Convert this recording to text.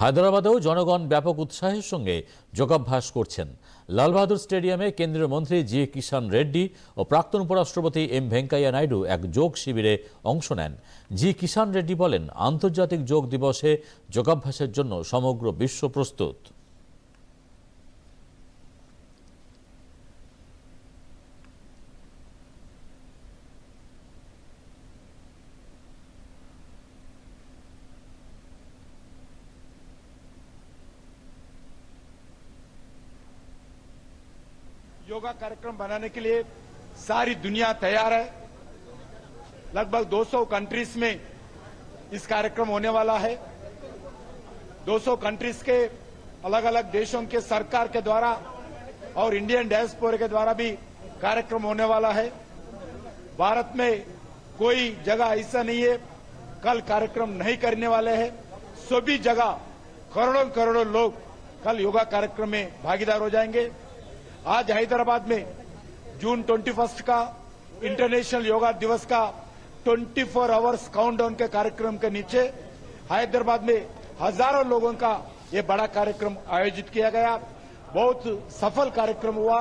হায়দ্রাবাদেও জনগণ ব্যাপক উৎসাহের সঙ্গে যোগাভ্যাস করছেন। লালবাহাদুর স্টেডিয়ামে কেন্দ্রীয় মন্ত্রী জি কিষাণ রেড্ডি ও প্রাক্তন উপরাষ্ট্রপতি এম ভেঙ্কাইয়া নাইডু এক যোগ শিবিরে অংশ নেন। জি কিষাণ রেড্ডি বলেন, আন্তর্জাতিক যোগ দিবসে যোগাভ্যাসের জন্য সমগ্র বিশ্ব প্রস্তুত। योगा कार्यक्रम बनाने के लिए सारी दुनिया तैयार है। लगभग 200 कंट्रीज़ में इस कार्यक्रम होने वाला है। 200 कंट्रीज़ के अलग अलग देशों के सरकार के द्वारा और इंडियन डायस्पोरा के द्वारा भी कार्यक्रम होने वाला है। भारत में कोई जगह ऐसा नहीं है, कल कार्यक्रम नहीं करने वाले हैं। सभी जगह करोड़ों करोड़ों लोग कल योगा कार्यक्रम में भागीदार हो जाएँगे। आज हैदराबाद में जून 21 का इंटरनेशनल योगा दिवस का 24 फोर आवर्स काउंटडाउन के कार्यक्रम के नीचे हैदराबाद में हज़ारों लोगों का ये बड़ा कार्यक्रम आयोजित किया गया। बहुत सफल कार्यक्रम हुआ।